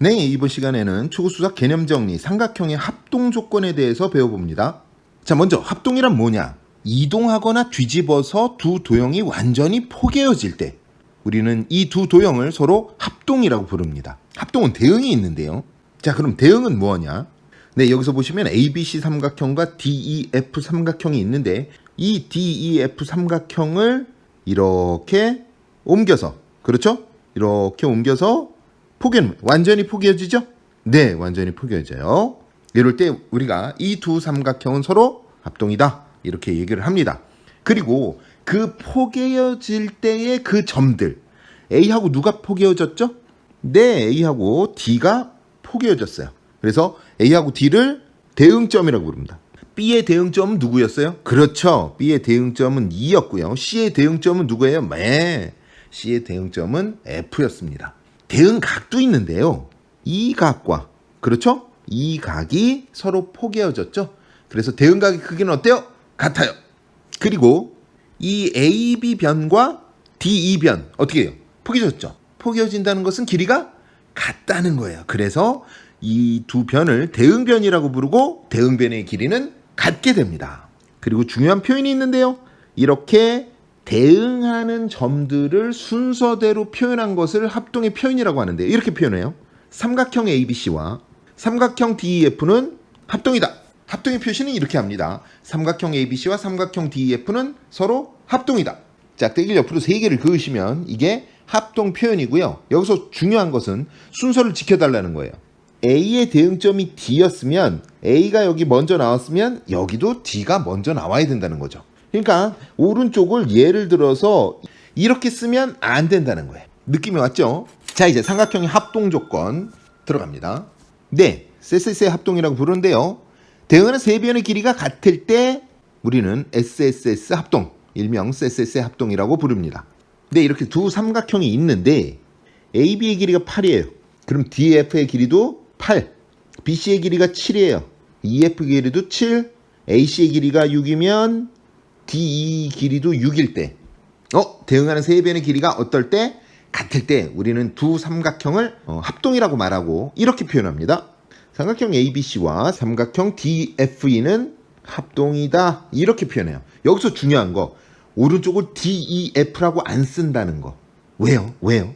네, 이번 시간에는 초고수작 개념 정리, 삼각형의 합동 조건에 대해서 배워봅니다. 자, 먼저 합동이란 뭐냐? 이동하거나 뒤집어서 두 도형이 완전히 포개어질 때 우리는 이 두 도형을 서로 합동이라고 부릅니다. 합동은 대응이 있는데요. 자, 그럼 대응은 뭐냐? 네, 여기서 보시면 ABC 삼각형과 DEF 삼각형이 있는데 이 DEF 삼각형을 이렇게 옮겨서 그렇죠? 이렇게 옮겨서 포개는 완전히 포개어지죠? 네, 완전히 포개어져요. 이럴 때 우리가 이 두 삼각형은 서로 합동이다 이렇게 얘기를 합니다. 그리고 그 포개어질 때의 그 점들 A하고 누가 포개어졌죠? 네, A하고 D가 포개어졌어요. 그래서 A하고 D를 대응점이라고 부릅니다. B의 대응점은 누구였어요? 그렇죠. B의 대응점은 2였고요. C의 대응점은 누구예요? 네. C의 대응점은 F였습니다. 대응 각도 있는데요. 이 각과 그렇죠? 이 각이 서로 포개어졌죠. 그래서 대응각의 크기는 어때요? 같아요. 그리고 이 AB 변과 DE 변 어떻게 해요? 포개졌죠. 포개어진다는 것은 길이가 같다는 거예요. 그래서 이 두 변을 대응변이라고 부르고 대응변의 길이는 같게 됩니다. 그리고 중요한 표현이 있는데요. 이렇게 대응하는 점들을 순서대로 표현한 것을 합동의 표현이라고 하는데 이렇게 표현해요. 삼각형 ABC와 삼각형 DEF는 합동이다. 합동의 표시는 이렇게 합니다. 삼각형 ABC와 삼각형 DEF는 서로 합동이다. 짝대기를 옆으로 세 개를 그으시면 이게 합동 표현이고요. 여기서 중요한 것은 순서를 지켜달라는 거예요. A의 대응점이 D였으면 A가 여기 먼저 나왔으면 여기도 D가 먼저 나와야 된다는 거죠. 그러니까 오른쪽을 예를 들어서 이렇게 쓰면 안 된다는 거예요. 느낌이 왔죠? 자, 이제 삼각형의 합동 조건 들어갑니다. 네, SS의 합동이라고 부르는데요. 대응하는 세 변의 길이가 같을 때 우리는 SSS 합동, 일명 SS의 합동이라고 부릅니다. 네, 이렇게 두 삼각형이 있는데 AB의 길이가 8이에요. 그럼 DF의 길이도 8, BC의 길이가 7이에요. EF 길이도 7, AC의 길이가 6이면 DE 길이도 6일 때, 어 대응하는 세 변의 길이가 어떨 때 같을 때 우리는 두 삼각형을 어, 합동이라고 말하고 이렇게 표현합니다. 삼각형 ABC와 삼각형 DFE는 합동이다 이렇게 표현해요. 여기서 중요한 거 오른쪽을 DEF라고 안 쓴다는 거. 왜요? 왜요?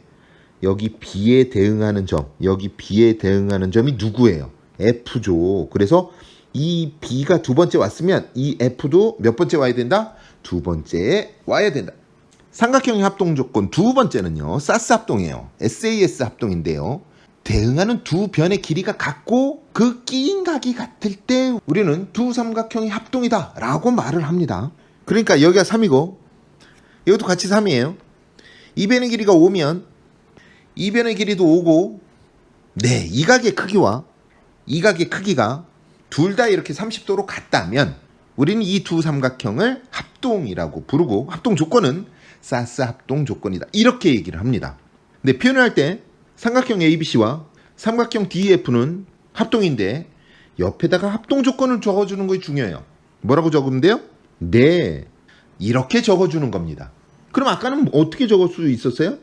여기 B에 대응하는 점, 여기 B에 대응하는 점이 누구예요? F죠. 그래서 이 B가 두 번째 왔으면 이 F도 몇 번째 와야 된다? 두 번째에 와야 된다. 삼각형의 합동 조건 두 번째는요. 사스 합동이에요. SAS 합동인데요. 대응하는 두 변의 길이가 같고 그 끼인 각이 같을 때 우리는 두 삼각형이 합동이다 라고 말을 합니다. 그러니까 여기가 3이고 이것도 같이 3이에요. 이 변의 길이가 5면 이 변의 길이도 5고 네, 이 각의 크기와 이 각의 크기가 둘 다 이렇게 30도로 같다면 우리는 이 두 삼각형을 합동이라고 부르고 합동 조건은 사스 합동 조건이다. 이렇게 얘기를 합니다. 근데 표현을 할 때 삼각형 ABC와 삼각형 DEF는 합동인데 옆에다가 합동 조건을 적어주는 것이 중요해요. 뭐라고 적으면 돼요? 네, 이렇게 적어주는 겁니다. 그럼 아까는 어떻게 적을 수 있었어요?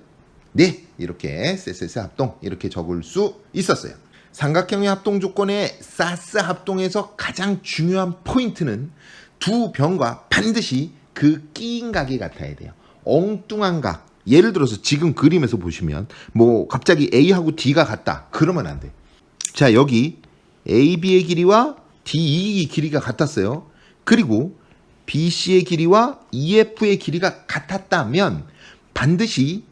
네, 이렇게 SSS 합동 이렇게 적을 수 있었어요. 삼각형의 합동 조건의 사스 합동에서 가장 중요한 포인트는 두 변과 반드시 그 끼인 각이 같아야 돼요. 엉뚱한 각. 예를 들어서 지금 그림에서 보시면 뭐 갑자기 A하고 D가 같다. 그러면 안 돼. 자, 여기 AB의 길이와 DE의 길이가 같았어요. 그리고 BC의 길이와 EF의 길이가 같았다면 반드시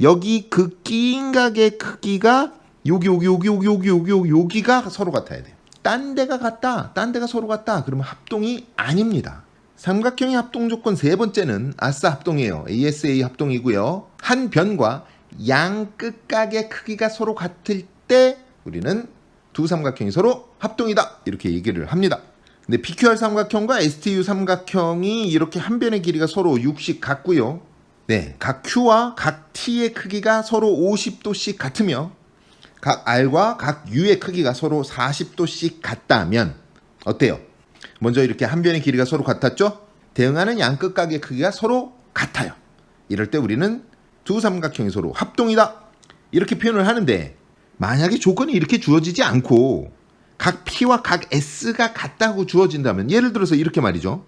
여기 그 끼인 각의 크기가 여기 여기 여기 여기 여기 여기 여기 여기가 서로 같아야 돼요. 딴 데가 같다. 딴 데가 서로 같다. 그러면 합동이 아닙니다. 삼각형의 합동 조건 세 번째는 아싸 합동이에요. ASA 합동이고요. 한 변과 양 끝각의 크기가 서로 같을 때 우리는 두 삼각형이 서로 합동이다. 이렇게 얘기를 합니다. 근데 PQR 삼각형과 STU 삼각형이 이렇게 한 변의 길이가 서로 60 같고요. 네, 각 Q와 각 T의 크기가 서로 50도씩 같으며 각 R과 각 U의 크기가 서로 40도씩 같다면 어때요? 먼저 이렇게 한 변의 길이가 서로 같았죠? 대응하는 양 끝 각의 크기가 서로 같아요. 이럴 때 우리는 두 삼각형이 서로 합동이다. 이렇게 표현을 하는데 만약에 조건이 이렇게 주어지지 않고 각 P와 각 S가 같다고 주어진다면 예를 들어서 이렇게 말이죠.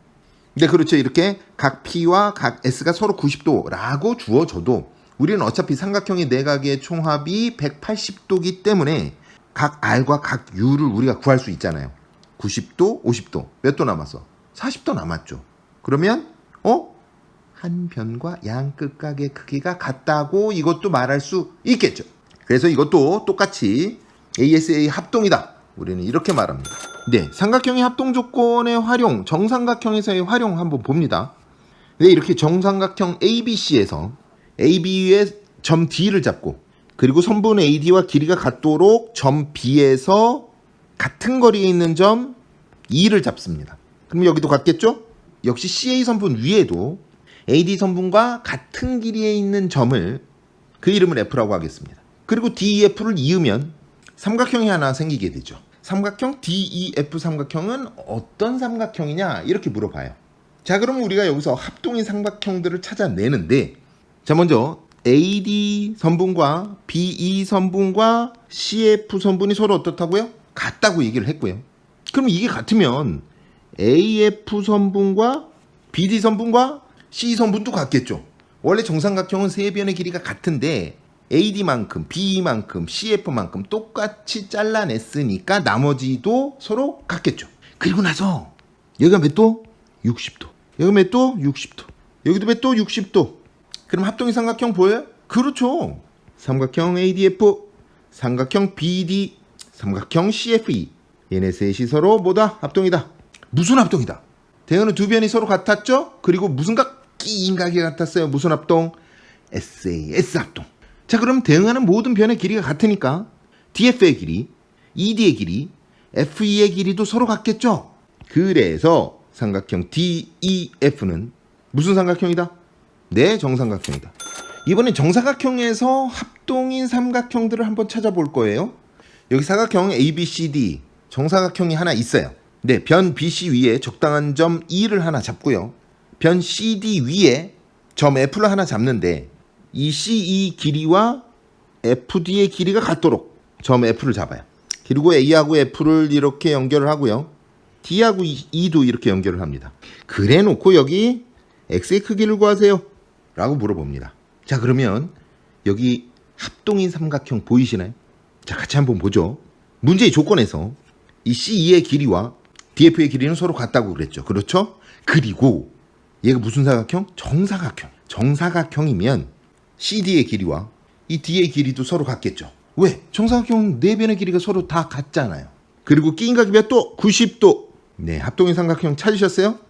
네, 그렇죠. 이렇게 각 P와 각 S가 서로 90도라고 주어져도 우리는 어차피 삼각형의 내각의 총합이 180도기 때문에 각 R과 각 U를 우리가 구할 수 있잖아요. 90도, 50도. 몇 도 남았어? 40도 남았죠. 그러면 어? 한 변과 양 끝각의 크기가 같다고 이것도 말할 수 있겠죠. 그래서 이것도 똑같이 ASA 합동이다. 우리는 이렇게 말합니다. 네, 삼각형의 합동 조건의 활용, 정삼각형에서의 활용 한번 봅니다. 네, 이렇게 정삼각형 ABC에서 AB의 점 D를 잡고 그리고 선분 AD와 길이가 같도록 점 B에서 같은 거리에 있는 점 E를 잡습니다. 그럼 여기도 같겠죠? 역시 CA 선분 위에도 AD 선분과 같은 길이에 있는 점을 그 이름을 F라고 하겠습니다. 그리고 DEF를 이으면 삼각형이 하나 생기게 되죠. 삼각형 DEF 삼각형은 어떤 삼각형이냐 이렇게 물어봐요. 자, 그러면 우리가 여기서 합동인 삼각형들을 찾아내는데 자, 먼저 AD 선분과 BE 선분과 CF 선분이 서로 어떻다고요? 같다고 얘기를 했고요. 그럼 이게 같으면 AF 선분과 BD 선분과 C 선분도 같겠죠. 원래 정삼각형은 세 변의 길이가 같은데 AD만큼, BE만큼, CF만큼 똑같이 잘라냈으니까 나머지도 서로 같겠죠. 그리고 나서 여기가 몇 도? 60도. 여기 몇 도? 60도. 여기도 몇 도? 60도. 그럼 합동의 삼각형 보여요? 그렇죠. 삼각형 ADF, 삼각형 BD, 삼각형 CFE. 얘네 셋이 서로 뭐다? 합동이다. 무슨 합동이다? 대응은 두 변이 서로 같았죠? 그리고 무슨 각? 끼인각이 같았어요. 무슨 합동? SAS 합동. 자, 그럼 대응하는 모든 변의 길이가 같으니까 DF의 길이, ED의 길이, FE의 길이도 서로 같겠죠? 그래서 삼각형 DEF는 무슨 삼각형이다? 네, 정삼각형이다. 이번엔 정사각형에서 합동인 삼각형들을 한번 찾아볼 거예요. 여기 사각형 ABCD 정사각형이 하나 있어요. 네, 변 BC 위에 적당한 점 E를 하나 잡고요. 변 CD 위에 점 F를 하나 잡는데 이 CE 길이와 FD의 길이가 같도록 점 F를 잡아요. 그리고 A하고 F를 이렇게 연결을 하고요. D하고 E도 이렇게 연결을 합니다. 그래 놓고 여기 X의 크기를 구하세요. 라고 물어봅니다. 자, 그러면 여기 합동인 삼각형 보이시나요? 자, 같이 한번 보죠. 문제의 조건에서 이 CE의 길이와 DF의 길이는 서로 같다고 그랬죠. 그렇죠? 그리고 얘가 무슨 사각형? 정사각형. 정사각형이면 CD의 길이와 이 D의 길이도 서로 같겠죠. 왜? 정사각형 네 변의 길이가 서로 다 같잖아요. 그리고 끼인각이 몇 도? 90도. 네, 합동인 삼각형 찾으셨어요?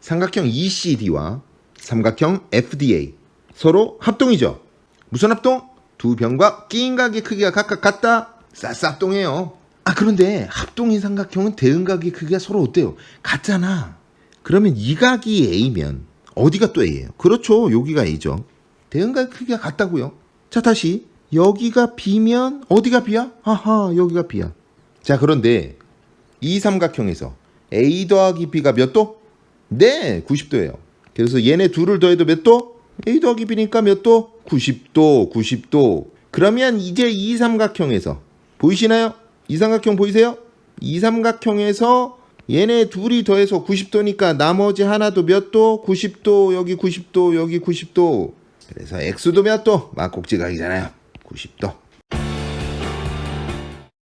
삼각형 ECD와 삼각형 FDA 서로 합동이죠. 무슨 합동? 두 변과 끼인각의 크기가 각각 같다. 싸싸합동해요. 아 그런데 합동인 삼각형은 대응각의 크기가 서로 어때요? 같잖아. 그러면 이 각이 A면 어디가 또 A예요? 그렇죠. 여기가 A죠. 대응각 크기가 같다고요. 자 다시 여기가 B면 어디가 B야? 하하 여기가 B야. 자 그런데 이 삼각형에서 A 더하기 B가 몇 도? 네 90도예요. 그래서 얘네 둘을 더해도 몇 도? A 더하기 B니까 몇 도? 90도 90도. 그러면 이제 이 삼각형에서 보이시나요? 이 삼각형 보이세요? 이 삼각형에서 얘네 둘이 더해서 90도니까 나머지 하나도 몇 도? 90도 여기 90도 여기 90도 그래서 x도 몇 도? 막곡지각이잖아요 90도